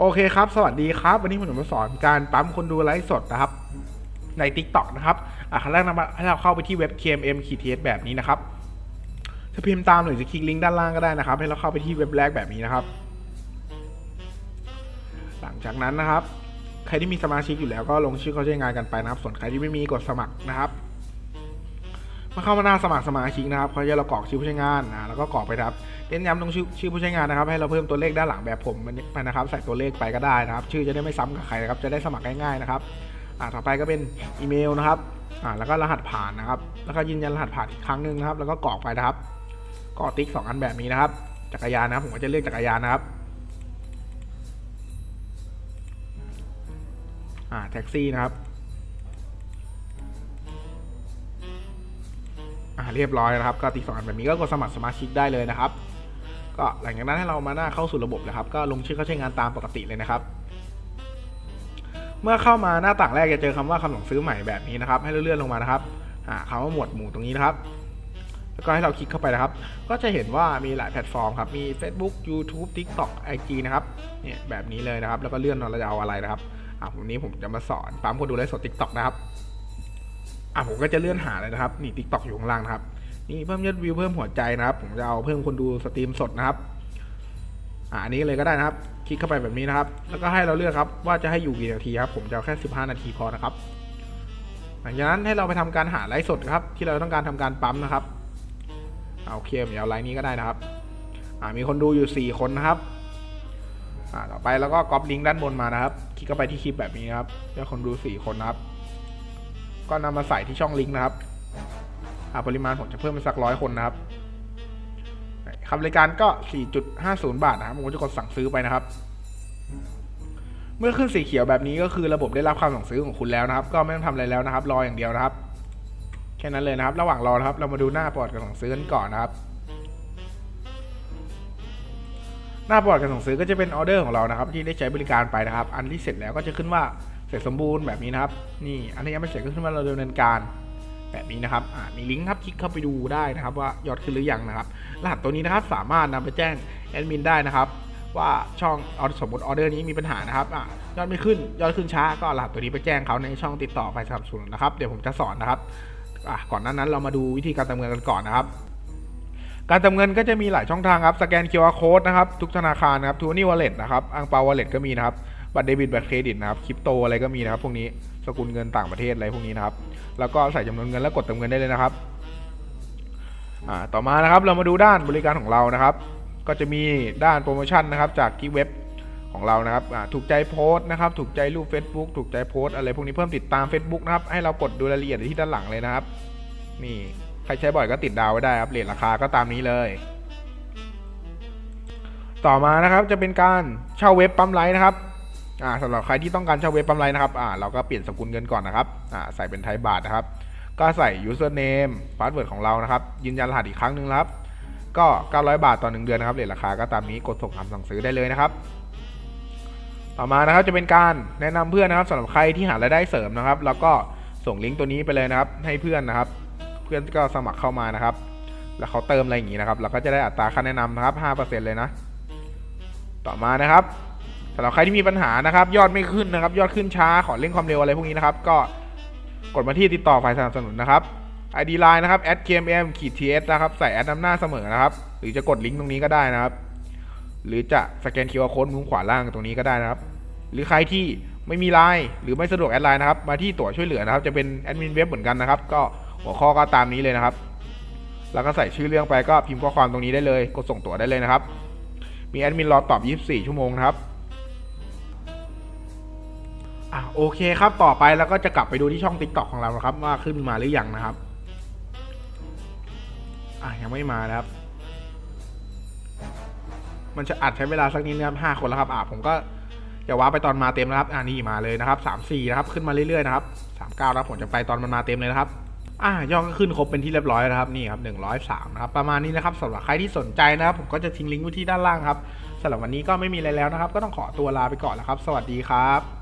โอเคครับ สวัสดีครับ วันนี้ผมจะมาสอนการปั๊มคนดูไลฟ์สดนะครับ ใน Tik t o อกนะครับอะขั้นแรกนะให้เราเข้าไปที่เว็บ KMM ขีดเทสแบบนี้นะครับจะพิมพ์ตามหรือจะคลิกลิงก์ด้านล่างก็ได้นะครับ ให้เราเข้าไปที่เว็บแรกแบบนี้นะครับ หลังจากนั้นนะครับ ใครที่มีสมาชิกอยู่แล้วก็ลงชื่อเข้าใช้งานกันไปนะครับ ส่วนใครที่ไม่มีกดสมัครนะครับ มื่อเข้ามาหน้าสมัครสมาชิกนะครับเขาจะเรากรอกชื่อผู้ใช้งานนะแล้วก็กรอกไปครับเน้นย้ำตรงชื่อชื่อผู้ใช้งานนะครับ ให้เราเพิ่มตัวเลขด้านหลังแบบผมไปนะครับ ใส่ตัวเลขไปก็ได้นะครับ ชื่อจะได้ไม่ซ้ำกับใครนะครับ จะได้สมัครง่ายๆนะครับอ่าต่อไปก็เป็นอีเมลนะครับอ่าแล้วก็รหัสผ่านนะครับ แล้วก็ยืนยันรหัสผ่านอีกครั้งหนึ่งนะครับ แล้วก็กรอกไปนะครับกรอกติ๊กสองอันแบบนี้นะครับ จักรยานนะครับ ผมก็จะเลือกจักรยานนะครับอ่าแท็กซี่นะครับ เรียบร้อยนะครับ ก็ติ๊กสองอันแบบนี้ก็กดสมัครสมาชิกได้เลยนะครับ ก็หลังจากนั้นให้เรามาหน้าเข้าสู่ระบบนะครับ ก็ลงชื่อเข้าใช้งานตามปกติเลยนะครับ เมื่อเข้ามาหน้าต่างแรกจะเจอคำว่าคำสั่งซื้อใหม่แบบนี้นะครับ ให้เลื่อนลงมานะครับหาคำว่าหมวดหมู่ตรงนี้นะครับแล้วก็ให้เราคลิกเข้าไปนะครับ ก็จะเห็นว่ามีหลายแพลตฟอร์มครับ มี Facebook YouTube TikTok IG นะครับ เนี่ยแบบนี้เลยนะครับ แล้วก็เลื่อนเราจะเอาอะไรนะครับ อะวันนี้ผมจะมาสอนปั๊มคนดูไลฟ์สด TikTok นะครับ อะผมก็จะเลื่อนหาเลยนะครับ นี่ TikTok อยู่ข้างล่างนะครับ นี่เพิ่มยอดวิวเพิ่มหัวใจนะครับ ผมจะเอาเพิ่มคนดูสตรีมสดนะครับ อ่าอันนี้เลยก็ได้นะครับ คลิกเข้าไปแบบนี้นะครับ แล้วก็ให้เราเลือกครับว่าจะให้อยู่กี่นาทีครับ ผมจะเอาแค่ 15 นาทีพอนะครับ หลังจากนั้นให้เราไปทำการหาไลฟ์สดครับ ที่เราต้องการทำการปั๊มนะครับเอาโอเคผมเอาไลน์นี้ก็ได้นะครับ อ่ามีคนดูอยู่ 4 คนนะครับอ่าต่อไปแล้วก็ก๊อปลิงก์ด้านบนมานะครับ คลิกเข้าไปที่คลิปแบบนี้นครับแล้วคนดู 4 คนนะครับ ก็นำมาใส่ที่ช่องลิงก์นะครับปริมาณผมจะเพิ่มเป็นสักร้อยคนนะครับคำบริการก็ 4.50 บาทนะครับผมก็จะกดสั่งซื้อไปนะครับ เมื่อขึ้นสีเขียวแบบนี้ก็คือระบบได้รับความสั่งซื้อของคุณแล้วนะครับ ก็ไม่ต้องทำอะไรแล้วนะครับ รออย่างเดียวนะครับ แค่นั้นเลยนะครับ ระหว่างรอนะครับ เรามาดูหน้าประวัติการสั่งซื้อกันก่อนนะครับ หน้าประวัติการสั่งซื้อก็จะเป็นออเดอร์ของเรานะครับ ที่ได้ใช้บริการไปนะครับ อันที่เสร็จแล้วก็จะขึ้นว่า เสร็จสมบูรณ์แบบนี้นะครับ นี่อันที่ยังไม่เสร็จก็ขึ้นว่าเราดำเนินการแบบนี้นะครับมีลิงก์ครับคลิกเข้าไปดูได้นะครับ ว่ายอดขึ้นหรือยังนะครับ รหัสตัวนี้นะครับสามารถนำไปแจ้งแอดมินได้นะครับ ว่าช่องเอสมมติออเดอร์นี้มีปัญหานะครับอยอดไม่ขึ้นยอดขึ้นช้าก็รหัสตัวนี้ไปแจ้งเขาในช่องติดต่อไฟสนับสนุนนะครับเดี๋ยวผมจะสอนนะครับก่อนหน้านั้นเรามาดูวิธีการเติมเงินกันก่อนนะครับ การเติมเงินก็จะมีหลายช่องทางครับสแกน QR code นะครับทุกธนาคารนะครับทูนี่วอลเล็ตนะครับอังเปาวอลเล็ตก็มีนะครับ บัตรเดบิตบัตรเครดิตนะครับคริปโตอะไรก็มีนะครับพวกนี้สกุลเงินต่างประเทศอะไรพวกนี้นะครับแล้วก็ใส่จำนวนเงินแล้วกดเติมเงินได้เลยนะครับต่อมานะครับเรามาดูด้านบริการของเรานะครับ ก็จะมีด้านโปรโมชั่นนะครับจากที่เว็บของเรานะครับถูกใจโพสต์นะครับ ถูกใจรูป Facebook ถูกใจโพสต์อะไรพวกนี้เพิ่มติดตาม Facebook นะครับ ให้เรากดดูรายละเอียดที่ด้านหลังเลยนะครับ นี่ใครใช้บ่อยก็ติดดาวไว้ได้ครับเรทราคาก็ตามนี้เลย ต่อมานะครับจะเป็นการเช่าเว็บปั๊มไลน์นะครับ อ่าสำหรับใครที่ต้องการเช่าเว็บปั๊มไลน์นะครับอ่าเราก็เปลี่ยนสกุลเงินก่อนนะครับอ่าใส่เป็นไทยบาทนะครับ ก็ใส่ username password ของเรานะครับ ยืนยันรหัสอีกครั้งหนึ่งครับ ก็ 900 บาทต่อ 1 เดือนนะครับเรทราคาก็ตามนี้กดส่งคำสั่งซื้อได้เลยนะครับ ต่อมานะครับจะเป็นการแนะนำเพื่อนนะครับสำหรับใครที่หารายได้เสริมนะครับ แล้วก็ส่งลิงก์ตัวนี้ไปเลยนะครับ ให้เพื่อนนะครับ เพื่อนก็สมัครเข้ามานะครับ แล้วเขาเติมอะไรอย่างนี้นะครับ เราก็จะได้อัตราค่าแนะนำนะครับ5%เลยนะ ต่อมานะครับ สำหรับใครที่มีปัญหานะครับ ยอดไม่ขึ้นนะครับ ยอดขึ้นช้าขอเร่งความเร็วอะไรพวกนี้นะครับ ก็กดมาที่ติดต่อฝ่ายสนับสนุนนะครับ ID Line นะครับ @kmm ขีด ts นะครับ ใส่แอดนำหน้าเสมอนะครับ หรือจะกดลิงก์ตรงนี้ก็ได้นะครับ หรือจะสแกน QR code มุมขวาล่างตรงนี้ก็ได้นะครับ หรือใครที่ไม่มีไลน์หรือไม่สะดวกแอดไลน์นะครับ มาที่ตั๋วช่วยเหลือนะครับ จะเป็นแอดมินเว็บเหมือนกันนะครับ ก็หัวข้อก็ตามนี้เลยนะครับ แล้วก็ใส่ชื่อเรื่องไปก็พิมพ์ข้อความตรงนี้ได้เลย กดส่งตั๋วได้เลยนะครับ มีแอดมินรอตอบ 24 ชั่วโมงนะครับ อะโอเคครับต่อไปแล้วก็จะกลับไปดูที่ช่อง TikTok ของเรานะครับ ว่าขึ้นมาหรือยังนะครับ อะยังไม่มานะครับ มันจะอัดใช้เวลาสักนิดนะครับห้าคนแล้วครับอะผมก็จะว้าไปตอนมาเต็มนะครับ อ่านี่มาเลยนะครับสามสี่นะครับ ขึ้นมาเรื่อยๆนะครับสามเก้าแล้วผมจะไปตอนมันมาเต็มเลยนะครับอ่ายอดก็ขึ้นครบเป็นที่เรียบร้อยแล้วครับนี่ครับหนึ่งร้อยสามนะครับประมาณนี้นะครับสำหรับใครที่สนใจนะครับ ผมก็จะทิ้งลิงก์ไว้ที่ด้านล่างครับสำหรับวันนี้ก็ไม่มีอะไรแล้วนะครับ ก็ต้องขอตัวลาไปก่อนแล้วครับ สวัสดีครับ